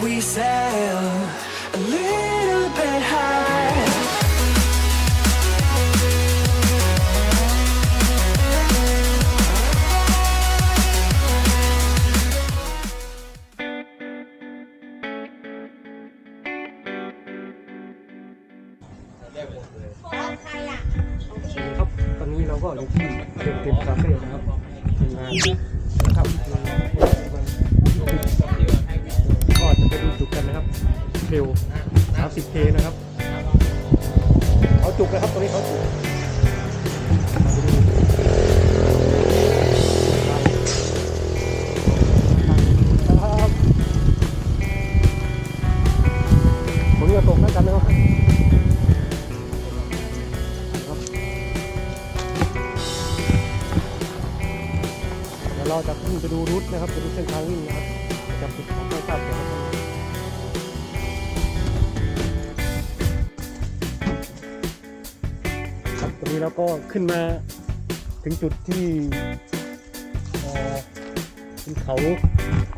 we sail ดูรูทนะครับไปดูเส้นทางวิ่งนะครับจะปิดของไม่ทราบเกี่ยวกับครับตอนนี้เราก็ขึ้นมาถึงจุดที่เอ่อเป็นเขา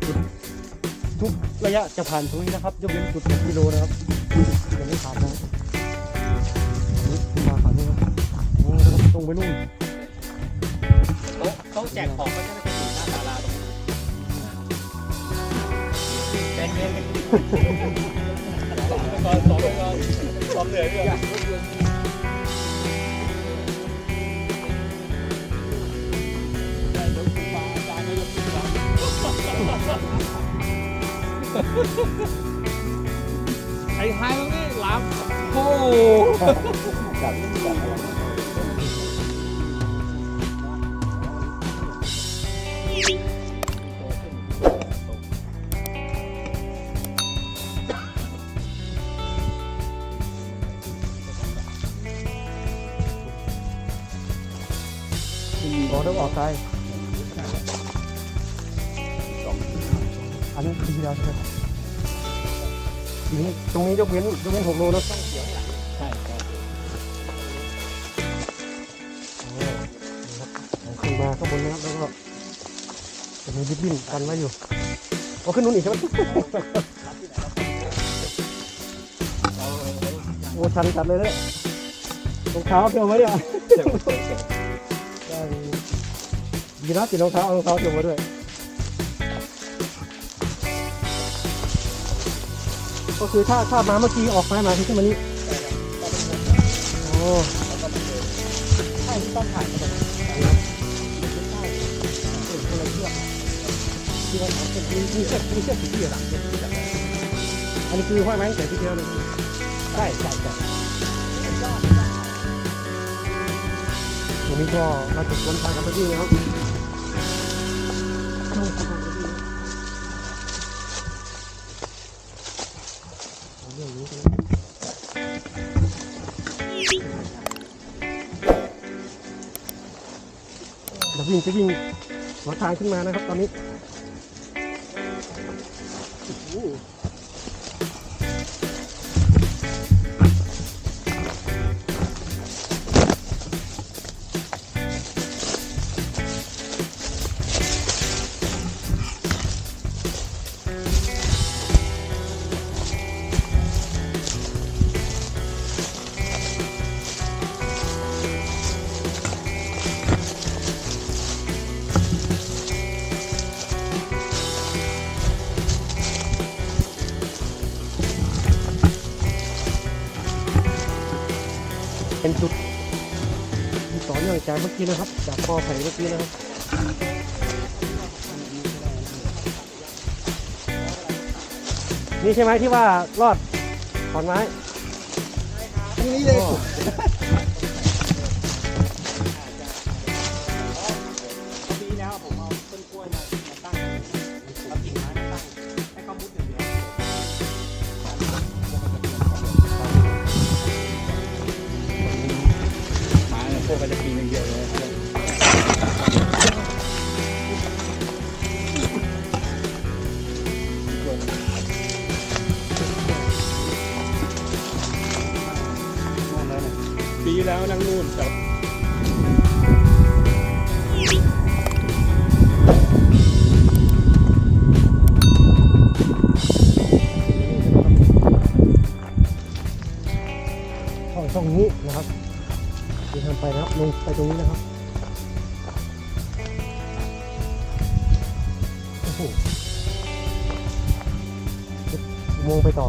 จุดทุกระยะจะผ่านตรงนี้นะครับยกเว้นจุด6กิโลนะครับจะไม่ผ่านนะมาผ่านนี้ครับตรงไปนู่นโต๊ะโต๊ะแจกของก็จะได้ เป็นเงินสองไปก่อนสองไปก่อนสองเหนื่อยด้วยไอ้ไฮตรงนี้หลับโอ้อ๋อ อันนี้คือที่เราใช่ไหมนี่ตรงนี้ยกเว้นยกเว้นหกโลนะใช่ใช่โอ้ครับเอาขึ้นมาข้างบนนะครับแล้วก็จะมีดิบบิ้นกันไว้อยู่เอาขึ้นนู่นอีกใช่ไหมโอ้ชันจัดเลยเนี่ยรองเท้าเที่ยวไว้เนี่ยได้ดีนะติดรองเท้าเอารองเท้าเที่ยวมาด้วย ก็คือถ้าถ้ามาเมื่อกี้ออกมามาที่ขึ้นมานี้โอ้ใช่ที่ต้องถ่ายกันเลยที่ว่าเป็นมีมีเชือกมีเชือกสีเขียวหลังเชือกสีเขียวอันนี้คือห้อยไม้ตั้งแต่ที่เดียวเลยใช่ใช่ใช่ตรงนี้ก็เราจะสวนทางกันไปที่นะครับ วิ่งจะวิ่งหัวทางขึ้นมานะครับ ตอนนี้ จากเมื่อกี้นะครับ จากคอไผ่เมื่อกี้นะครับนี่ใช่ไหมที่ว่ารอดขอนไม้ ตรงนี้เลย อุโมงค์ไปต่อ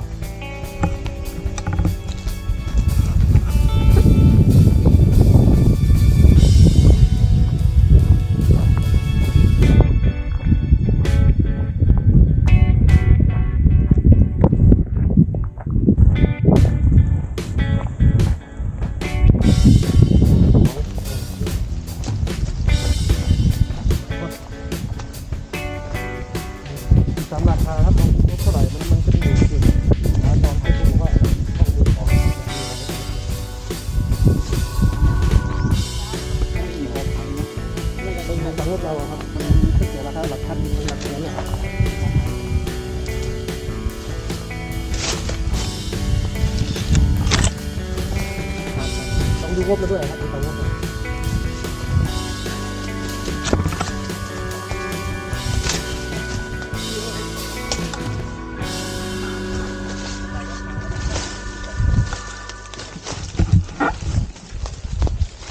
งดูงบมาด้วยครับดูตามงบมา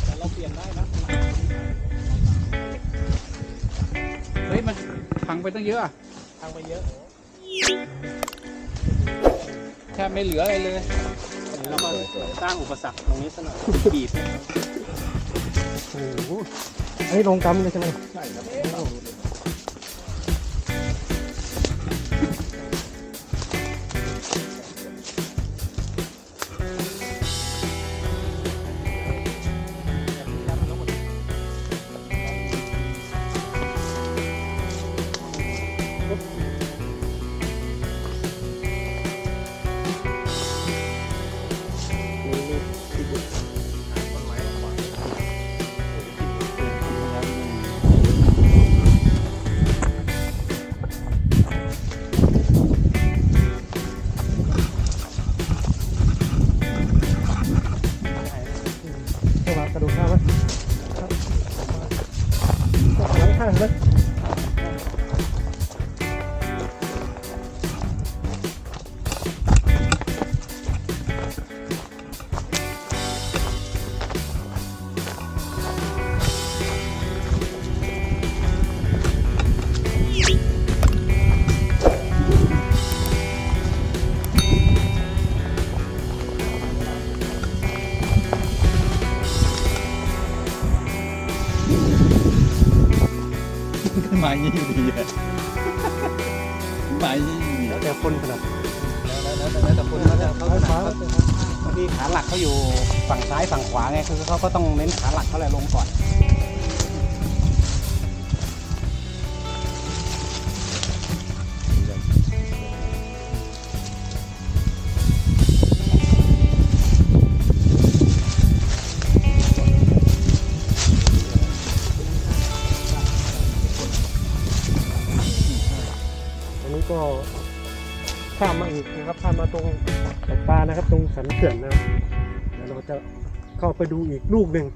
แต่เราเปลี่ยนได้นะเฮ้ย มันพังไปตั้งเยอะอะทางไปเยอะแทบไม่เหลืออะไรเลยแล้วก็ สร้างอุปสรรคตรงนี้ซะหน่อยบีบ โอ้โหอันนี้ลงกำเลยใช่ไหมใช่ครับ มายี่อยู่ดีอะมายี่อยู่ดีแล้วแต่คนขนาดแล้วแล้วแล้วแต่คนเขาจะเขาซ้ายจะขวาบางทีขาหลักเขาอยู่ฝั่งซ้ายฝั่งขวาไงคือเขาก็ต้องเน้นขาหลักเขาเลยลงก่อน สันเขื่อนนะครับเดี๋ยวเราจะเข้าไปดูอีกลูกหนึ่ง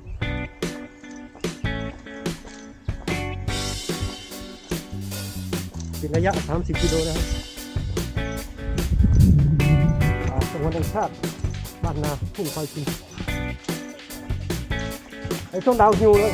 เป็นระยะ 30 กิโลนะครับอ่งวัดแห่งชาติบ้านนาทุ่งคอยกินไอ้ต้นดาวฮิวเลย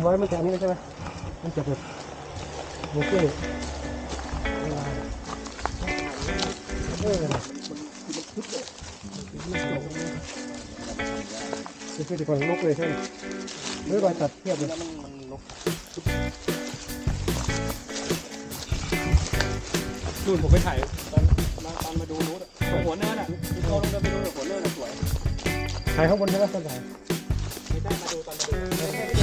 ทำไว้มันจะอันนี้ใช่ไหมมันจะแบบโอเคเออคือคือจะก่อนลกเลยใช่ไหมหรือรอยตัดเทียบเลยแล้วมันมันลกนู่นผมไปถ่ายตอนมาตอนมาดูนู้นอะตรงหัวเนินอะที่เขาลงไปดูหัวเนินอะสวยถ่ายข้างบนใช่ไหมต้นถ่ายไม่ได้มาดูตอนมาดู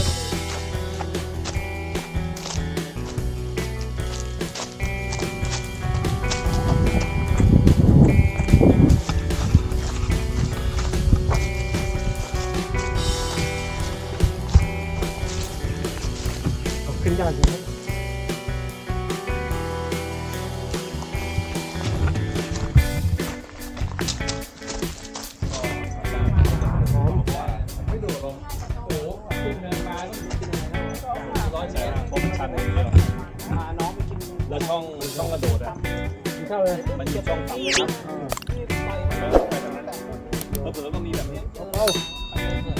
ป้า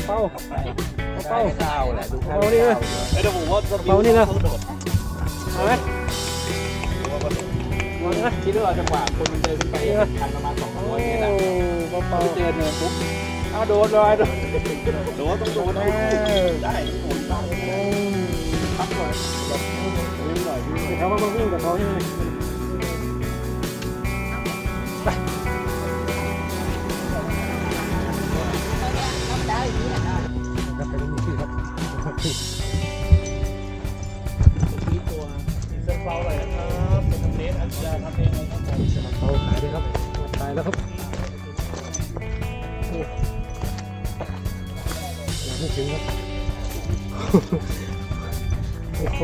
เป้าเป้าเป้าเก้าแหละดูเป้านี่เลยไอ้เดี๋ยวผมว่าเป้านี่นะเอาไหมเอาไหมคิดว่าจังหวะคนมันเดินไปทางประมาณสองร้อยเมตรอะโอ้เป้าเจอเนินปุ๊บเอาโดนเลยโดนโดดต้องโดดเอเอาอได้โดดได้พักหน่อยแบบวิ่งหน่อยวิ่งเขามาวิ่งกับเขาใช่ไหม ที่ตัวเส้นเฟ้าอะไรนะครับเป็นทำเลสอันจะทำเองเลยครับผมเขาขายด้วยครับตายแล้วครับยังไม่ถึงครับโอ้โห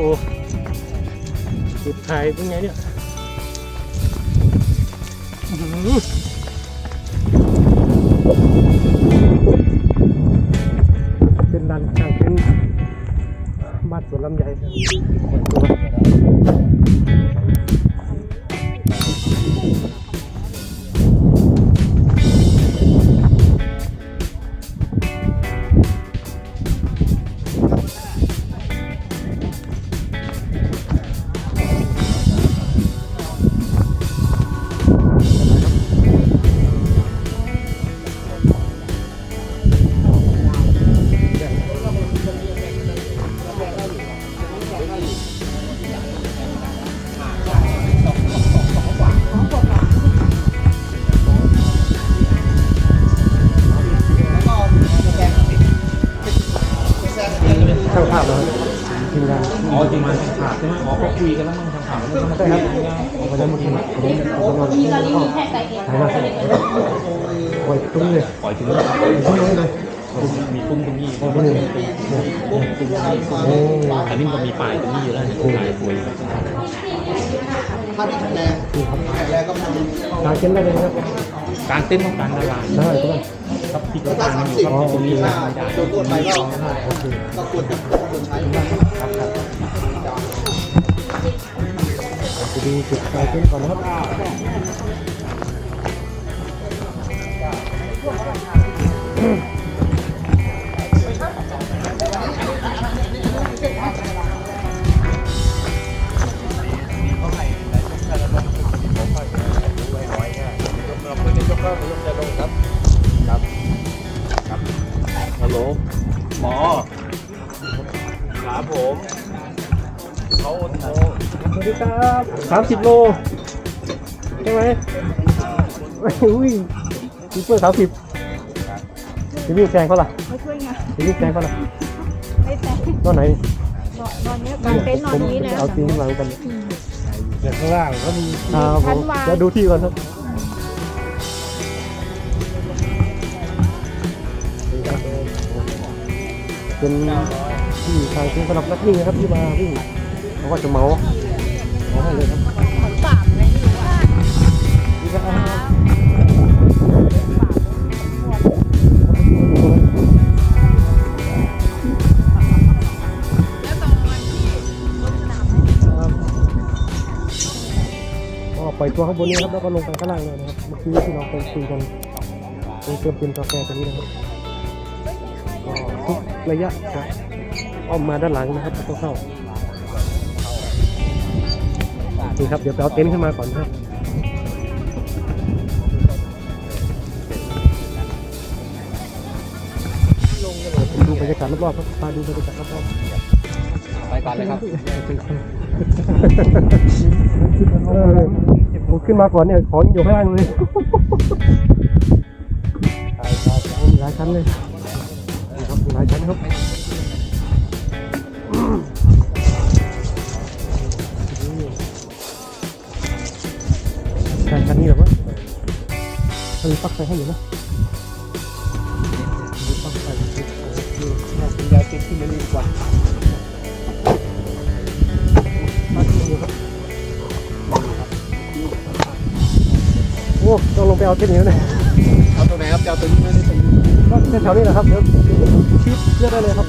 จุดถ่ายเป็นไงเนี่ย บ้า เต้นต้องการละลายได้ก็ได้ครับพี่กลางมันอยู่ครับตรงนี้ไม่ได้โดนไปก็โอเคก็ควรจะควรใช้ไปดูจุดกางเต็นก่อนนะครับอืม ฮัลโหล หมอ ครับผมเขาโทรสวัสดีครับสามสิบโล ใช่ไหมอุ้ยซูเปอร์สามสิบจะวิ่งแซงเขาล่ะมาช่วยไงจะวิ่งแซงเขาล่ะไม่แต่ตอนไหนนอนเนี้ยกางเต็นท์นอนนี้ผมนะเอาตีนข้างหลังกันเดี๋ยวข้างล่างก็มีครับผชั้มนวางเดี๋ยวดูที่ก่อนครับ เป็นที่ทางที่สำหรับนักวิ่งนะครับที่มาวิ่งเขาก็จะเมาเอาให้เลยครับเหมือนปราบอะไรไม่รู้อะนี่ก็อาปล่อยตัวข้างบนนี้ครับแล้วก็ลงไปข้างล่างเลยนะครับเมื่อกี้ที่เราไปคุยกันเติมเต็มกาแฟตรงนี้นะครับ ทุกระยะจะอ้อมมาด้านหลังนะครับต้องเข้านี่ครับเดี๋ยวไปเอาเต็นท์ขึ้นมาก่อนครับดูบรรยากาศรอบๆครับพาดูบรรยากาศรอบไปก่อนเลยครับๆเออผมขึ้นมาก่อนเนี่ยของอยู่ข้างล่างเลยมีหลายชั้นเลย ปลั๊กไฟให้อยู่นะมีปลั๊กไฟอยู่น่าจะย้ายติดขึ้นมาดีกว่ามาที่นี่ครับโอ้ต้องลงไปเอาเส้นนี้แล้วเนี่ยเอาตรงไหนครับจะเอาตัวนี้ไหมหรือตรงนี้ก็แถวๆนี้แหละครับเดี๋ยวชีดเลือกได้เลยครับ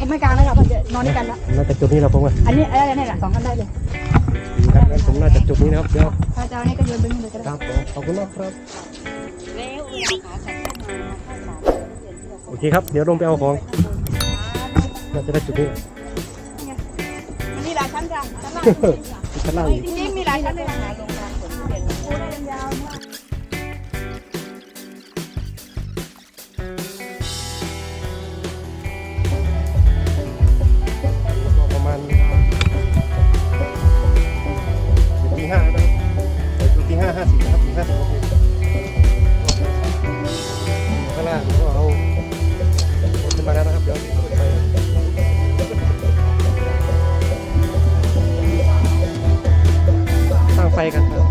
เขาไม่กลางนะครับเขาจะนอนด้วยกันละน่าจะจุดนี้นะผมว่าอันนี้อะไรนี่แหละสองกันได้เลยครับงั้นผมน่าจะจุดนี้นะครับเดี๋ยวถ้าจะเอานี่ก็โยนไปนี่เลยก็คได้รับผมขอบคุณมากครับโอเคครับ เดี๋ยวลงไปเอาของน่าจะได้จุดนี้มีหลายชั้นจ้ะชั้นล่างชั้นล่างอีกจริงๆมีหลายชั้นเลยนะโอ้ได้ยาวมากประ ห้าสิบนะครับตีห้าสิบนข้างล่างก็เอาขึ้นมาแล้วนะครับเดี๋ยวไปสร้างไฟกันครับ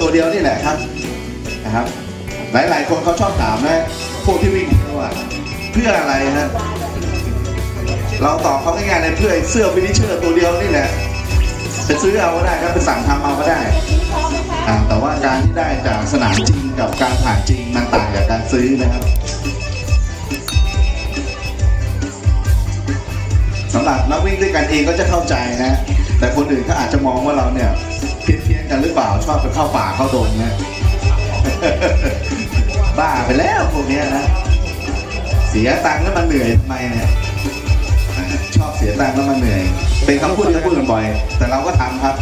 ตัวเดียวนี่แหละครับนะครับ หลายๆ คนเขาชอบถามนะพวกที่วิ่งว่าเพื่ออะไรนะเราตอบเขาง่ายๆเลยเพื่อเสื้อฟินิชเชอร์ตัวเดียวนี่แหละไปซื้อเอาก็ได้ครับไปสั่งทำเอาก็ได้อ่แต่ว่าการที่ได้จากสนามจริงกับการผ่านจริงมันต่างจากการซื้อนะครับสำหรับนักวิ่งด้วยกันเองก็จะเข้าใจนะ แต่คนอื่นก็อาจจะมองว่าเราเนี่ยเพี้ยน กันหรือเปล่าชอบไปเข้าป่าเข้าดงนะบ้าไปแล้วพวกเนี้ยนะเสียตังค์แล้วมันเหนื่อยทำไมเนี่ยชอบเสียตังค์แล้วมันเหนื่อย เป็นคำพูดที่พูดกันบ่อย แต่เราก็ทำครับ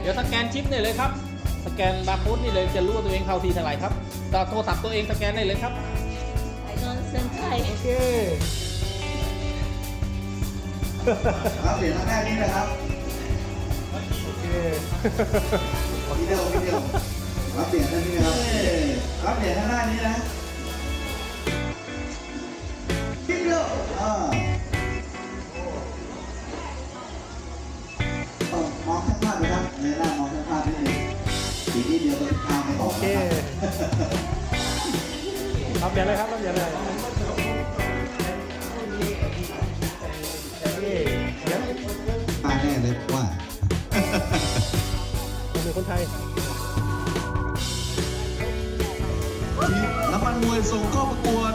เดี๋ยวสแกนชิปได้เลยครับ สแกนบาร์โค้ดนี่เลยจะรู้ว่าตัวเองเข้าที่เท่าไหร่ครับต่อโทรศัพท์ตัวเองสแกนได้เลยครับสเส้นชัยโอเครับเหรียญทางด้านนี้นะครับโอเควิดีโอวิดีโอรับเหรียญทางนี้นะครับเอ้ยรับเหรียญทางด้านนี้นะวิดีโออ่า ในหน้ามองข้างภาพนิดนึงอีนิดเดียวก็ทางไม่ออกเคนะครับรับเหรียญเลยครับรับเหรียญเลยโอเคเหรียญมาแน่เลยว่าผมเป็นคนไทยน้ำมันมวยส่งเข้าประกวด